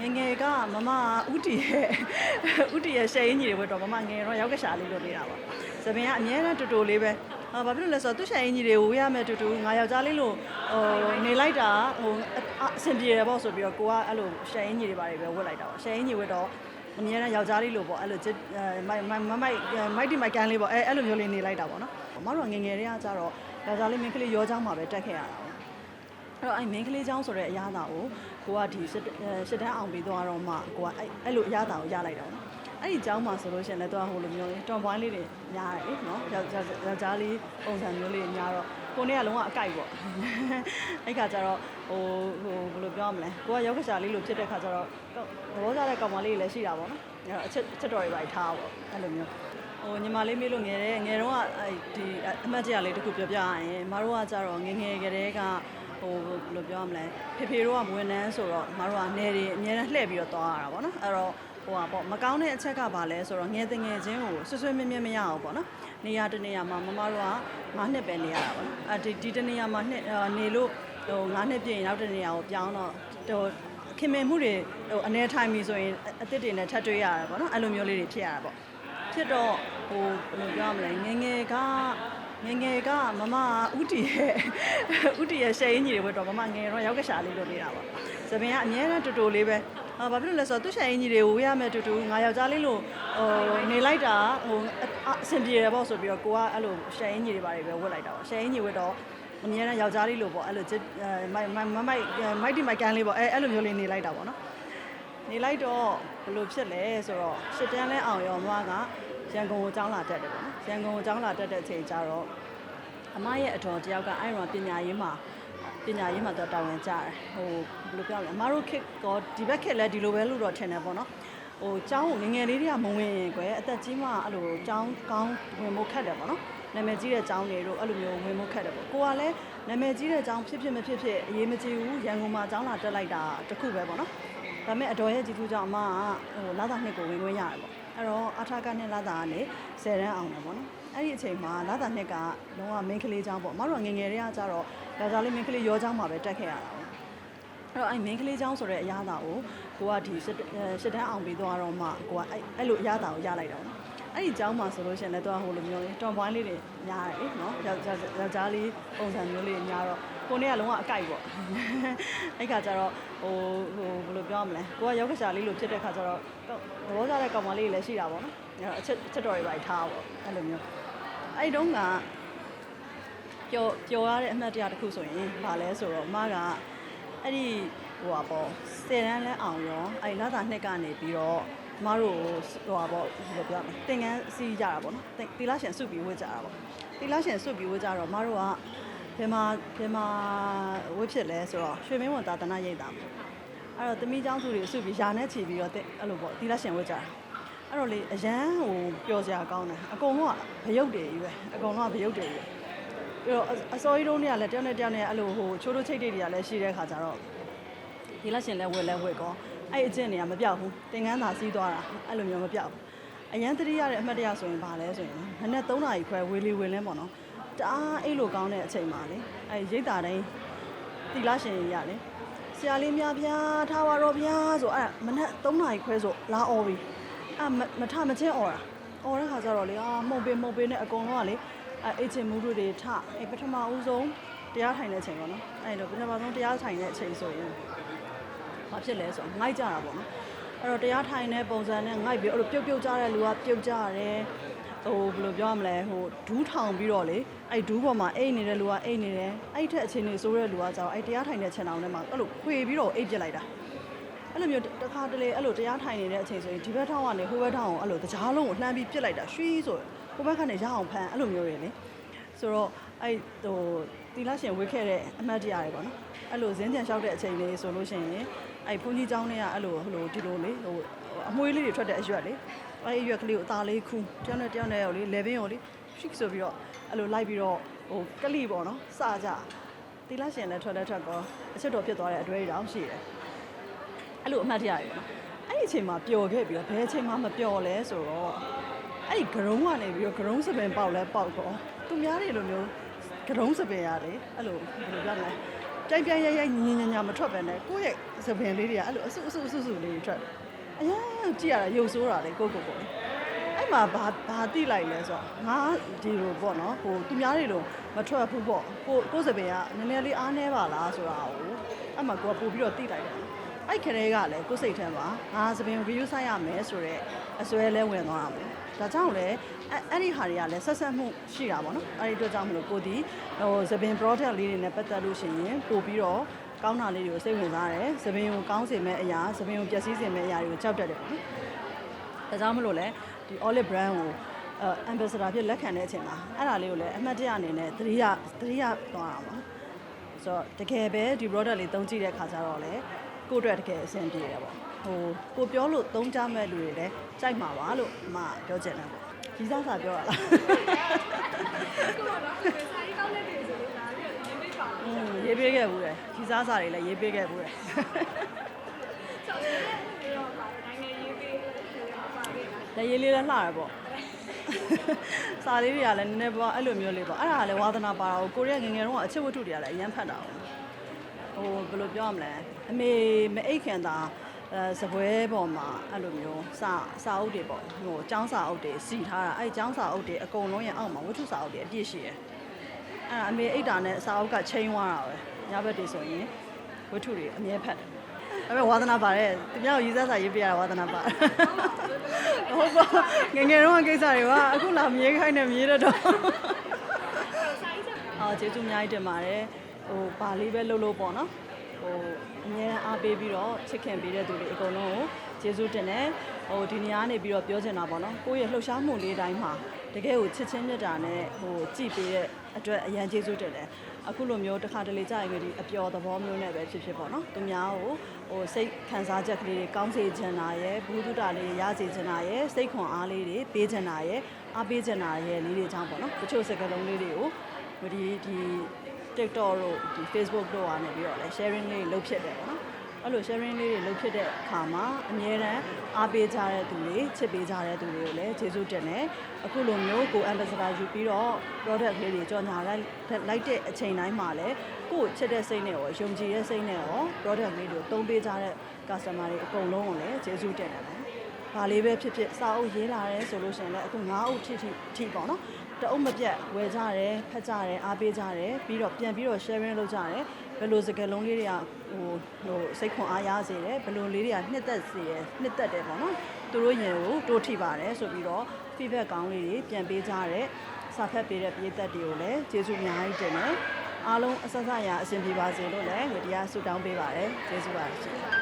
ငယ်ငယ်ကမမဥတီရဲ့ဥတီရဲ့ရှယ်ရင်းကြီးတွေဝတ်တော့မမငယ်တော့ရောက်ကရှာလေးလုပ်နေတာပါသပင်ကအများနဲ့တူတူလေးပဲဟာဘာဖြစ်လို့လဲဆိုတော့သူ့ရှယ်ရင်းကြီးတွေကိုဝေးရမယ်တူတူငါယောက်ျားလေးလို့ဟိုနေလိုက်တာဟိုအအဆင်ပြေတယ်ပေါ့ဆိုပြီးတော့ကိုကအဲ့လိုရှယ်ရင်းကြီးတွေပါတယ်ပဲဝတ်လိုက်တာပါရှယ်ရင်းကြီးဝတ်တော့အများနဲ့ယောက်ျားလေးလို့ပေါ့အဲ့လိုချစ်အဲမိုက်မိုက်မိုက်မိုက်တီမိုက်ကန်လေးပေါ့အဲအဲ့လိုမျိုးလေးနေလိုက်တာပေါ့နော်မမတို့ကငယ်ငယ်တွေကကြတော့ယောက်ျားလေးမင်းကလေးရောချောင်းမှာပဲတက်ခဲ့ရတာပေါ့အဲ့တော့အဲ့ main ကလေးချောင်းဆိုတဲ့အရာတာကို ကိုကဒီစစ်အဲစစ်တန်းအောင်ပြီးသွားတော့မှကိုကအဲ့အဲ့လိုအရာတာကိုရလိုက်တာပေါ့နော်အဲ့ဒီချောင်းမှာဆိုလို့ရှိရင်လည်းတော့ဟိုလိုမျိုးလေးတွန်ပွိုင်းလေးတွေများတယ်လေနော်ယောက်ျားယောက်ျားလေးပုံစံမျိုးလေးများတော့ကိုနေကလုံးဝအကြိုက်ပေါ့အဲ့ခါကျတော့ဟိုဟိုဘယ်လိုပြောရမလဲကိုကယောက်ကစားလေးလိုဖြစ်တဲ့ခါကျတော့သဘောကျတဲ့ကောင်မလေးတွေလည်းရှိတာပေါ့နော်အဲ့တော့အချက်အချက်တော်တွေပါထားပေါ့အဲ့လိုမျိုးဟိုညီမလေးမေးလို့ငယ်တယ်ငယ်တော့ကအဲ့ဒီအမှတ်တရလေးတစ်ခုပြောပြရရင်မတို့ကကြတော့ငယ်ငယ်ကလေးက ဟိုဘယ်လိုပြောရမလဲဖေဖေတို့ကဝန်ထမ်းဆိုတော့မတို့ကနေတွေအများနဲ့လှည့်ပြီးတော့သွားရတာပေါ့နော်အဲ့တော့ဟိုပါပေါ့မကောင်းတဲ့အချက်ကဘာလဲဆိုတော့ငယ်တငယ်ချင်းကိုဆွဆွမြဲမြဲမရအောင်ပေါ့နော်နေရာတနေရာမှာမမတို့ကငါးနှစ်ပဲနေရတာပေါ့နော်အဲ့ဒီဒီတနေရာမှာနှစ်အာနေလို့ဟိုငါးနှစ်ပြည့်ရင်နောက်တနေရာကိုပြောင်းတော့ဟိုခင်မင်မှုတွေဟိုအနေထိုင်ပြီဆိုရင်အအသစ်တွေနဲ့ထပ်တွေ့ရတာပေါ့နော်အဲ့လိုမျိုးလေးတွေဖြစ်ရတာပေါ့ဖြစ်တော့ဟိုဘယ်လိုပြောရမလဲငယ်ငယ်က ငယ်ငယ်ကမမဥတီရဲ့ဥတီရဲ့ရှယ်ရင်းကြီးတွေဝတ်တော့မမငယ်တော့ရောက်ကရှာလေးလုပ်နေတာပါသပင်ကအများနဲ့တူတူလေးပဲဟာဘာဖြစ်လို့လဲဆိုတော့သူ့ရှယ်ရင်းကြီးတွေကိုဝေးရမယ်တူတူငါယောက်ျားလေးလို့ဟိုနေလိုက်တာဟိုအအဆင်ပြေတယ်ပေါ့ဆိုပြီးတော့ကိုကအဲ့လိုရှယ်ရင်းကြီးတွေပါတယ်ပဲဝတ်လိုက်တာပါရှယ်ရင်းကြီးဝတ်တော့အများနဲ့ယောက်ျားလေးလို့ပေါ့အဲ့လိုချစ်အဲမိုက်မိုက်မိုက်မိုက်တီမိုက်ကန်လေးပေါ့အဲအဲ့လိုမျိုးလေးနေလိုက်တာပေါ့နော်နေလိုက်တော့ဘယ်လိုဖြစ်လဲဆိုတော့ရှစ်တန်းလဲအောင်ရောမကရန်ကုန်ကိုကျောင်းလာတက်တယ်ပေါ့နော် ရန်ကုန်ကိုကျောင်းလာတက်တဲ့အချိန်ကျတော့အမရဲ့အတော်တယောက်ကအဲ့တော့ပညာရေးမှာပညာရေးမှာတော့တာဝန်ကျတယ်ဟိုဘယ်လိုပြောလဲအမတို့ခစ်ကောဒီဘက်ခစ်လဲဒီလိုပဲလို့တော့ထင်တယ်ပေါ့နော်ဟိုကျောင်းကိုငယ်ငယ်လေးတွေကမဝင်ရင်ကွယ်အသက်ကြီးမှအဲ့လိုကျောင်းကောင်းဝင်ဖို့ခက်တယ်ပေါ့နော်နာမည်ကြီးတဲ့ကျောင်းတွေတို့အဲ့လိုမျိုးဝင်ဖို့ခက်တယ်ပေါ့ကိုကလည်းနာမည်ကြီးတဲ့ကျောင်းဖြစ်ဖြစ်မဖြစ်ဖြစ်အရေးမကြီးဘူးရန်ကုန်မှာကျောင်းလာတက်လိုက်တာတခုပဲပေါ့နော်ဒါပေမဲ့အတော်ရဲ့ကြည်ထူးကြောင့်အမကဟိုလာတာနှစ်ကိုဝင်ခွင့်ရတယ်ပေါ့ အဲ့တော့အထာကနဲ့လာတာကနေ10တန်းအောင်တယ်ပေါ့နော်အဲ့ဒီအချိန်မှာလာတာနှစ်ကလုံးဝ main ကလေးချောင်းပေါ့အမတို့ကငယ်ငယ်တွေကကြတော့ယောက်ျားလေး main ကလေးရောချောင်းမှာပဲတက်ခဲ့ရတာပေါ့အဲ့တော့အဲ့ main ကလေးချောင်းဆိုတဲ့အရာတာကိုကိုကဒီစစ်အဲစစ်တန်းအောင်ပြီးသွားတော့မှကိုကအဲ့အဲ့လိုအရာတာကိုရလိုက်တာပေါ့နော်အဲ့ဒီကျောင်းမှာဆိုလို့ရှိရင်လည်းတော့ဟိုလိုမျိုးတွန်ပွိုင်းလေးတွေများတယ်လေနော်ယောက်ျားယောက်ျားလေးပုံစံမျိုးလေးများတော့ ကိုနေကလုံးဝအကြိုက်ပေါ့အဲ့ခါကျတော့ဟိုဟိုဘယ်လိုပြောရမလဲကိုကယောက်ကစားလေးလိုဖြစ်တဲ့ခါကျတော့သဘောကျတဲ့ကောင်မလေးတွေလည်းရှိတာပေါ့နော်အဲ့တော့အချက်အချက်တော်တွေပါထားပေါ့အဲ့လိုမျိုးအဲ့ဒီတုန်းကပျော်ပျော်ရတဲ့အမှတ်တရတစ်ခုဆိုရင်ဘာလဲဆိုတော့အမကအဲ့ဒီဟိုပါပေါ့ဆယ်တန်းလဲအောင်ရောအဲ့လာတာနှစ်ကနေပြီးတော့မတို့ဟိုပါပေါ့ဘယ်လိုပြောရမလဲသင်္ကန်းစီးကြတာပေါ့နော်သင်တီလာရှင်စုပြီးဝတ်ကြတာပေါ့တီလာရှင်စုပြီးဝတ်ကြတော့မတို့က ဘယ်မှာဘယ်မှာဝတ်ဖြစ်လဲဆိုတော့ရွှေမင်းဝန်သာသနာရိပ်တာပေါ့အဲ့တော့တမိเจ้าစုတွေစုပြီးယာနဲ့ချီပြီးတော့တဲ့အဲ့လိုပေါ့တီလာရှင်ဝတ်ကြတာအဲ့တော့လေအရန်ဟိုပျော်စရာကောင်းတယ်အကုန်လုံးကဗရုပ်တွေကြီးပဲအကုန်လုံးကဗရုပ်တွေကြီးပဲပြီးတော့အစောကြီးတုန်းကလည်းတယောက်နဲ့တယောက်နဲ့အဲ့လိုဟိုချိုးချိုးချိတ်တိတ်တွေကလည်းရှိတဲ့ခါကျတော့ ဒီလက်ရှင်လဲဝယ်လဲဝယ်ကောအဲ့အကျင့်တွေကမပြောက်ဘူးတင်ကန်းသာစီးသွားတာအဲ့လိုမျိုးမပြောက်ဘူးအရန်တတိရတဲ့အမှတ်တရဆိုရင်ဘာလဲဆိုရင်မနေ့3နာရီခွဲဝေလီဝေလင်းပေါ့နော် တအားအဲ့လိုကောင်းတဲ့အချိန်မှာလေအဲ့ရိတ်တာတိုင်းတီလာရှင်ကြီးရလေဆရာလေးများဗျာထားပါတော့ဗျာဆိုအဲ့မနေ့3နာရီခွဲဆိုလာអော်ပြီအဲ့မထမချင်းអော်တာអော်တဲ့ခါကျတော့လေအာမှုန်ပင်မှုန်ပင်နဲ့အကုန်လုံးကလေအဲ့အချင်းမှုတွေတွေထအဲ့ပထမဦးဆုံးတရားထိုင်တဲ့အချိန်ပေါ့နော်အဲ့တော့ပထမဆုံးတရားထိုင်တဲ့အချိန်ဆိုရင် ဘာဖြစ်လဲဆိုတော့ငိုက်ကြတာပေါ့နော်အဲ့တော့တရားထိုင်တဲ့ပုံစံနဲ့ငိုက်ပြီးအဲ့လိုပြုတ်ပြုတ်ကြတဲ့လူကပြုတ်ကြရတယ် ဟိုဘယ်လိုပြောရမလဲဟိုဒူးထောင်ပြီးတော့လေအဲ့ဒူးပေါ်မှာအိတ်နေတဲ့လူကအိတ်နေတယ်အဲ့ထက်အခြေအနေဆိုးတဲ့လူကကြောင့်အဲ့တရားထိုင်တဲ့ခြံအောင်ထဲမှာအဲ့လိုခွေပြီးတော့အိတ်ပြစ်လိုက်တာအဲ့လိုမျိုးတစ်ခါတလေအဲ့လိုတရားထိုင်နေတဲ့အချိန်ဆိုရင်ဒီဘက်ထောင်းကနေဟိုဘက်ထောင်းကိုအဲ့လိုတကြားလုံးကိုလှမ်းပြီးပြစ်လိုက်တာရွှီးဆိုဟိုဘက်ကနေရအောင်ဖမ်းအဲ့လိုမျိုးတွေလေဆိုတော့အဲ့ဟိုတီလာရှင်ဝေးခဲ့တဲ့အမှတ်တရတွေပေါ့နော်အဲ့လိုဇင်းကြံလျှောက်တဲ့အချိန်လေးဆိုလို့ရှိရင် အဲ့ဘုန်းကြီးเจ้าနဲ့ကအဲ့လိုဟိုလိုဒီလိုလေဟိုအမွှေးလေးတွေထွက်တဲ့အရွက်လေအဲ့ဒီအရွက်ကလေးကိုအသားလေးခူးတယောက်နဲ့တယောက်နဲ့ရောလေလေဘင်းရောလေရှိဆိုပြီးတော့အဲ့လိုလိုက်ပြီးတော့ဟိုကလိပေါ့နော်စကြတီလာရှင်လည်းထွက်လက်ထွက်ကောအချစ်တော်ဖြစ်သွားတဲ့အတွေ့အကြုံတောင်ရှိတယ်အဲ့လိုအမှတ်တရရပေါ့နော်အဲ့ဒီအချိန်မှာပျော်ခဲ့ပြီးတော့ဘယ်အချိန်မှမပျော်လဲဆိုတော့အဲ့ဒီဂရုံးကနေပြီးတော့ဂရုံးစပင်ပေါက်လဲပေါက်တော့သူများတွေလိုမျိုးဂရုံးစပင်ရလေအဲ့လိုဘယ်လိုပြောမလဲ ဟကြိုက်ပြိုင်ရိုက်ရိုက်ညင်ညင်ညာမထွက်ပဲနဲ့ကိုယ့်ရဲ့သပင်လေးတွေကအဲ့လိုအဆုအဆုအဆုအဆုလေးတွေထွက်တယ်အရင်ကြည့်ရတာရုပ်ဆိုးတာလေကိုယ့်ကိုယ်ကိုယ်အဲ့မှာဘာဘာတိလိုက်လဲဆိုတော့ငါဒီလိုပေါ့နော်ဟိုသူများတွေလိုမထွက်ဘူးပေါ့ကိုကိုယ်သပင်ကနည်းနည်းလေးအားနေပါလားဆိုတာကိုအဲ့မှာကိုကပို့ပြီးတော့တိလိုက်တယ် အဲ့ခရဲကလည်းကိုယ်စိတ်ထဲမှာငါသပင် view ဆိုင်ရမယ်ဆိုတော့အစွဲလဲဝင်သွားတာပေါ့ဒါကြောင့်လည်းအဲ့အဲ့ဒီဟာတွေကလည်းဆက်ဆက်မှုရှိတာပေါ့နော်အဲ့ဒီအတွက်ကြောင့်မလို့ကိုဒီဟိုသပင် product လေးတွေနဲ့ပတ်သက်လို့ရှိရင်ပို့ပြီးတော့ကောင်းတာလေးတွေကိုစိတ်ဝင်စားတယ်သပင်ကိုကောင်းစေမဲ့အရာသပင်ကိုပျက်စီးစေမဲ့အရာတွေကိုကြောက်တတ်တယ်ပေါ့နော်ဒါကြောင့်မလို့လဲဒီ olive brand ကိုအဲ ambassador ဖြစ်လက်ခံတဲ့အချိန်မှာအဲ့ဒါလေးကိုလည်းအမှတ်တရအနေနဲ့သတိရသတိရသွားတာပါဆိုတော့တကယ်ပဲဒီ product လေးသုံးကြည့်တဲ့ခါကျတော့လေ ကိုယ့်အတွက်တကယ်အဆင်ပြေတယ်ပေါ့ဟိုကိုပြောလို့သုံးကြမဲ့လူတွေလည်းကြိုက်မှာပါလို့အမပြောချင်တယ်ပေါ့ဒီစားစာပြောရလားကိုကတော့ဒီစာရေးကောင်းတဲ့တွေဆိုလို့လာပြီးတော့ရေးပေးပါဦးอืมရေးပေးခဲ့ဘူးတယ်ဒီစားစာတွေလည်းရေးပေးခဲ့ဘူးတယ်ဆောင်းရေးတော့ပါနိုင်ငံရေးပေးလို့ပါခဲ့တာလက်ရေးလေးလည်းလှရပေါ့စာလေးတွေကလည်းနည်းနည်းပေါ့အဲ့လိုမျိုးလေးပေါ့အဲ့ဒါကလည်းဝါသနာပါတာကိုကိုရီးယားငယ်ငယ်တုန်းကအချစ်ဝတ္ထုတွေကလည်းအရန်ဖတ်တာပေါ့ ဟိုဘယ်လိုပြောရမလဲအမေမအိတ်ခင်တာအဲစပွဲပေါ်မှာအဲ့လိုမျိုးစာစာအုပ်တွေပေါ့ဟိုចောင်းစာအုပ်တွေစီထားတာအဲ့ចောင်းစာအုပ်တွေအကုန်လုံးရဲ့အောက်မှာဝတ္ထုစာအုပ်တွေအပြည့်ရှိတယ်အဲ့ဒါအမေအိတ်တာနဲ့စာအုပ်ကချိန်သွားတာပဲညဘက်တွေဆိုရင်ဝတ္ထုတွေအမြဲဖတ်တယ်ဒါပေမဲ့ဝါသနာပါတဲ့သူများကိုရေးစားစာရေးပြရတာဝါသနာပါဟုတ်ပါငယ်ငယ်တုန်းကကိစ္စတွေပါအခုလာမြေးခိုင်းနေမြေးတော့တော့စာရေးချက်အော်ကျေးဇူးအများကြီးတင်ပါတယ် ဟိုပါလေးပဲလှုပ်လို့ပေါ့နော်ဟိုအများအားပေးပြီးတော့ချစ်ခင်ပေးတဲ့သူတွေအကုန်လုံးကိုကျေးဇူးတင်တယ်ဟိုဒီနေရာကနေပြီးတော့ပြောချင်တာပေါ့နော်ကိုယ့်ရဲ့လှုပ်ရှားမှုလေးတိုင်းမှာတကယ်ကိုချစ်ချင်းမြတ်တာနဲ့ဟိုကြည်ပေးတဲ့အတွက်အရန်ကျေးဇူးတင်တယ်အခုလိုမျိုးတစ်ခါတလေကြာရင်ဒီအပျော်သဘောမျိုးနဲ့ပဲဖြစ်ဖြစ်ပေါ့နော်သူများကိုဟိုစိတ်ခံစားချက်ကလေးတွေကောင်းစေချင်တာရယ်ဘူးတုတာလေးတွေရစေချင်တာရယ်စိတ်ခွန်အားလေးတွေပေးချင်တာရယ်အားပေးချင်တာရယ်လေးတွေကြောင့်ပေါ့နော်တချို့စကားလုံးလေးတွေကိုဟိုဒီဒီ TikTok တို့ဒီ Facebook တို့ကနေပြီးတော့လဲ sharing လေးလုပ်ဖြစ်တယ်ပေါ့နော်အဲ့လို sharing လေးတွေလုပ်ဖြစ်တဲ့အခါမှာအများတန်းအားပေးကြတဲ့သူတွေချစ်ပေးကြတဲ့သူတွေကိုလည်းကျေးဇူးတင်တယ်အခုလိုမျိုးကို ambassador ယူပြီးတော့ product လေးတွေကြော်ညာလိုက်လိုက်တဲ့အချိန်တိုင်းမှာလည်းကိုယ့်ချစ်တဲ့စိတ်နဲ့ရောယုံကြည်တဲ့စိတ်နဲ့ရော product လေးတွေကိုသုံးပေးကြတဲ့ customer တွေအကုန်လုံးကိုလည်းကျေးဇူးတင်တယ်နော် ဘာလေးပဲဖြစ်ဖြစ်စာအုပ်ရေးလာတယ်ဆိုလို့ရှိရင်လည်းအခု9အုပ်ထိထိထိပေါ့နော်တအုပ်မပြတ်ဝယ်ကြတယ်ဖတ်ကြတယ်အားပေးကြတယ်ပြီးတော့ပြန်ပြီးတော့ sharing လုပ်ကြတယ်ဘယ်လိုစကားလုံးလေးတွေကဟိုဟိုစိတ်ခွန်အားရစေတယ်ဘယ်လိုလေးတွေကနှစ်သက်စေတယ်နှစ်သက်တယ်ပေါ့နော်သူတို့ရင်ကိုတိုးထိပါတယ်ဆိုပြီးတော့ feedback ကောင်းလေးတွေပြန်ပေးကြတယ်စာဖတ်ပေးတဲ့ပြည်သက်တွေကိုလည်းကျေးဇူးအများကြီးတင်တယ်အားလုံးအဆက်ဆက်ရအဆင်ပြေပါစေလို့လည်းဒီတရားဆုတောင်းပေးပါတယ်ကျေးဇူးပါရှင်